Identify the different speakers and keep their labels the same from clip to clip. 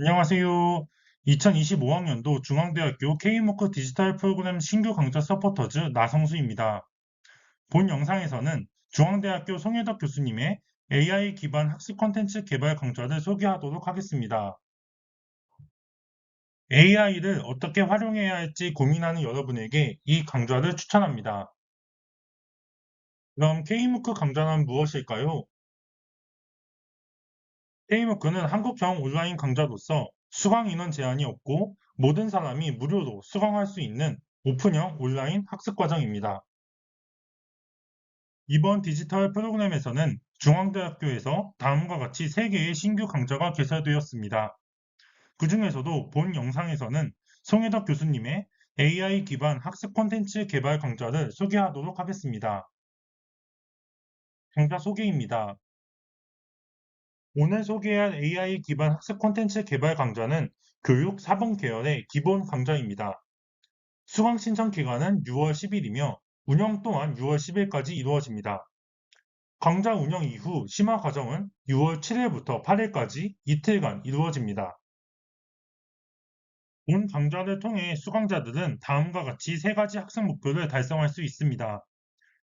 Speaker 1: 안녕하세요. 2025학년도 중앙대학교 K모크 디지털 프로그램 신규 강좌 서포터즈 나성수입니다. 본 영상에서는 중앙대학교 송혜덕 교수님의 AI 기반 학습 콘텐츠 개발 강좌를 소개하도록 하겠습니다. AI를 어떻게 활용해야 할지 고민하는 여러분에게 이 강좌를 추천합니다. 그럼 K모크 강좌는 무엇일까요? K모크는 한국형 온라인 강좌로서 수강 인원 제한이 없고 모든 사람이 무료로 수강할 수 있는 오픈형 온라인 학습 과정입니다. 이번 디지털 프로그램에서는 중앙대학교에서 다음과 같이 3개의 신규 강좌가 개설되었습니다. 그 중에서도 본 영상에서는 송혜덕 교수님의 AI 기반 학습 콘텐츠 개발 강좌를 소개하도록 하겠습니다. 강좌 소개입니다. 오늘 소개할 AI 기반 학습 콘텐츠 개발 강좌는 교육 4번 계열의 기본 강좌입니다. 수강 신청 기간은 6월 10일이며 운영 또한 6월 10일까지 이루어집니다. 강좌 운영 이후 심화 과정은 6월 7일부터 8일까지 이틀간 이루어집니다. 본 강좌를 통해 수강자들은 다음과 같이 세 가지 학습 목표를 달성할 수 있습니다.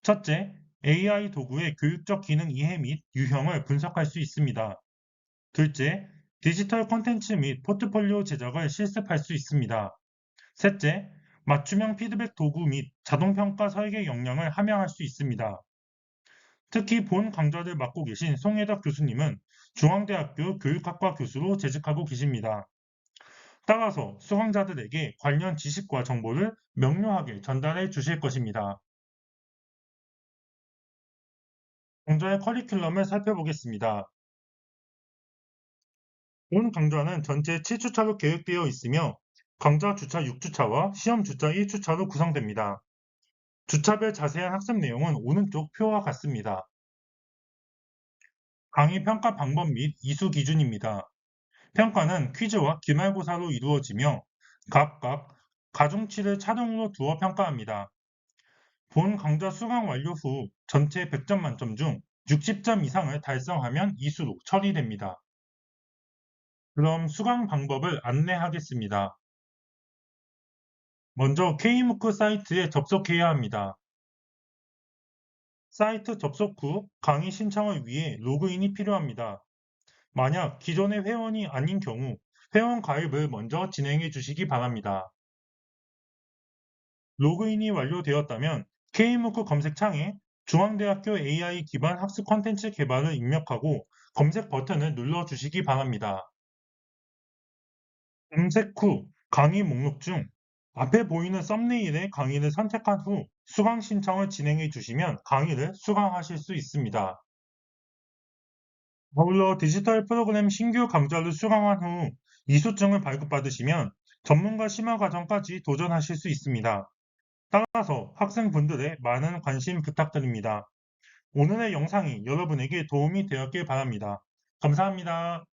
Speaker 1: 첫째, AI 도구의 교육적 기능 이해 및 유형을 분석할 수 있습니다. 둘째, 디지털 콘텐츠 및 포트폴리오 제작을 실습할 수 있습니다. 셋째, 맞춤형 피드백 도구 및 자동평가 설계 역량을 함양할 수 있습니다. 특히 본 강좌를 맡고 계신 송혜덕 교수님은 중앙대학교 교육학과 교수로 재직하고 계십니다. 따라서 수강자들에게 관련 지식과 정보를 명료하게 전달해 주실 것입니다. 강좌의 커리큘럼을 살펴보겠습니다. 본 강좌는 전체 7주차로 계획되어 있으며 강좌 주차 6주차와 시험 주차 1주차로 구성됩니다. 주차별 자세한 학습 내용은 오른쪽 표와 같습니다. 강의 평가 방법 및 이수 기준입니다. 평가는 퀴즈와 기말고사로 이루어지며 각각 가중치를 차등으로 두어 평가합니다. 본 강좌 수강 완료 후 전체 100점 만점 중 60점 이상을 달성하면 이수로 처리됩니다. 그럼 수강 방법을 안내하겠습니다. 먼저 K무크 사이트에 접속해야 합니다. 사이트 접속 후 강의 신청을 위해 로그인이 필요합니다. 만약 기존의 회원이 아닌 경우 회원 가입을 먼저 진행해 주시기 바랍니다. 로그인이 완료되었다면 K무크 검색창에 중앙대학교 AI 기반 학습 콘텐츠 개발을 입력하고 검색 버튼을 눌러 주시기 바랍니다. 검색 후 강의 목록 중 앞에 보이는 썸네일의 강의를 선택한 후 수강 신청을 진행해 주시면 강의를 수강하실 수 있습니다. 아울러 디지털 프로그램 신규 강좌를 수강한 후 이수증을 발급받으시면 전문가 심화 과정까지 도전하실 수 있습니다. 따라서 학생분들의 많은 관심 부탁드립니다. 오늘의 영상이 여러분에게 도움이 되었길 바랍니다. 감사합니다.